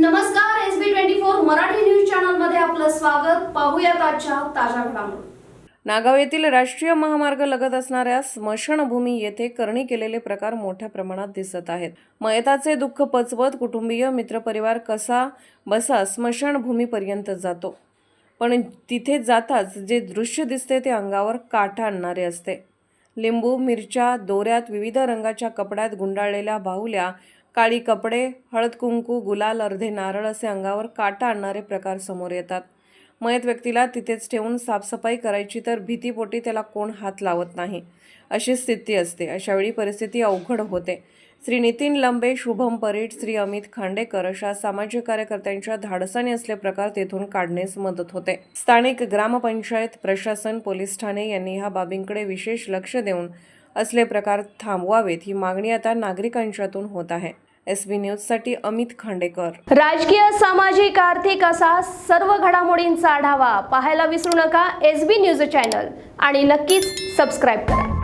नमस्कार S B twenty four Marathi news चॅनलमध्ये आपलं स्वागत. पाहूयात आजच्या ताज्या घडामोडी. नागाव येथील राष्ट्रीय महामार्ग लगत असणाऱ्या स्मशानभूमी येथे करणी केलेले प्रकार मोठ्या प्रमाणात दिसत आहेत. मयताचे दुःख पचवत कुटुंबीय मित्रपरिवार कसा बसा स्मशानभूमीपर्यंत जातो. पण तिथे जाताच जे दृश्य दिसते ते अंगावर काठा आणणारे असते. लिंबू मिरच्या दोऱ्यात विविध रंगाच्या कपड्यात गुंडाळलेल्या बाहुल्या काळी कपडे हळद कुंकू गुलाल अर्धे नारळ असे अंगावर काटा आणणारे प्रकार समोर येतात. मयत व्यक्तीला तिथेच ठेवून साफसफाई करायची तर भीतीपोटी त्याला कोण हात लावत नाही. अशी स्थिती असते. अशावेळी परिस्थिती अवघड होते. श्री नितीन लंबे शुभम परीट श्री अमित खांडेकर अशा सामाजिक कार्यकर्त्यांच्या धाडसाने असले प्रकार तेथून काढण्यास मदत होते. स्थानिक ग्रामपंचायत प्रशासन पोलीस ठाणे यांनी ह्या बाबींकडे विशेष लक्ष देऊन असले प्रकार थांबवावेत ही मागणी आता नागरिकांच्यातून होत आहे. एस बी न्यूजसाठी अमित खांडेकर. राजकीय सामाजिक आर्थिक असा सर्व घडामोडींचा आढावा पाहायला विसरू नका एस बी न्यूज चॅनल आणि नक्कीच सबस्क्राईब करा.